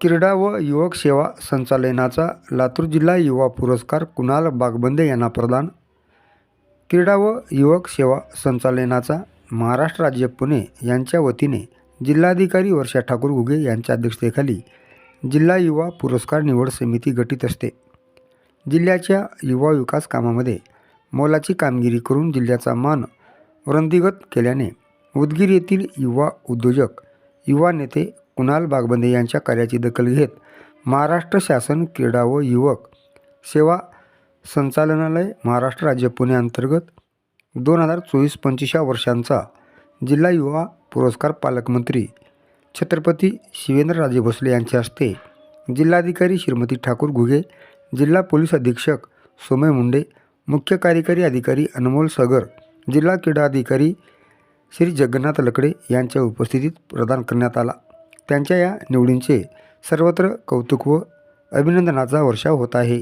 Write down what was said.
क्रीडा व युवक सेवा संचालनाचा लातूर जिल्हा युवा पुरस्कार कुणाल बागबंदे यांना प्रदान. क्रीडा व युवक सेवा संचालनाचा महाराष्ट्र राज्य पुणे यांच्या वतीने जिल्हाधिकारी वर्षा ठाकूर घुगे यांच्या अध्यक्षतेखाली जिल्हा युवा पुरस्कार निवड समिती गठीत असते. जिल्ह्याच्या युवा विकास कामामध्ये मोलाची कामगिरी करून जिल्ह्याचा मान वृद्धिगत केल्याने उदगीर येथील युवा उद्योजक युवा नेते कुणाल बागबंदे यांच्या कार्याची दखल घेत महाराष्ट्र शासन क्रीडा व युवक सेवा संचालनालय महाराष्ट्र राज्य पुणे अंतर्गत दोन हजार चोवीस पंचवीस या वर्षांचा जिल्हा युवा पुरस्कार पालकमंत्री छत्रपती शिवेंद्रराजे भोसले यांच्या हस्ते जिल्हाधिकारी श्रीमती ठाकूर घुगे जिल्हा पोलीस अधीक्षक सोमय मुंडे मुख्य कार्यकारी अधिकारी अनमोल सगर जिल्हा क्रीडा अधिकारी श्री जगन्नाथ लकडे यांच्या उपस्थितीत प्रदान करण्यात आला. त्यांच्या या निवडींचे सर्वत्र कौतुक व अभिनंदनाचा वर्षाव होत आहे.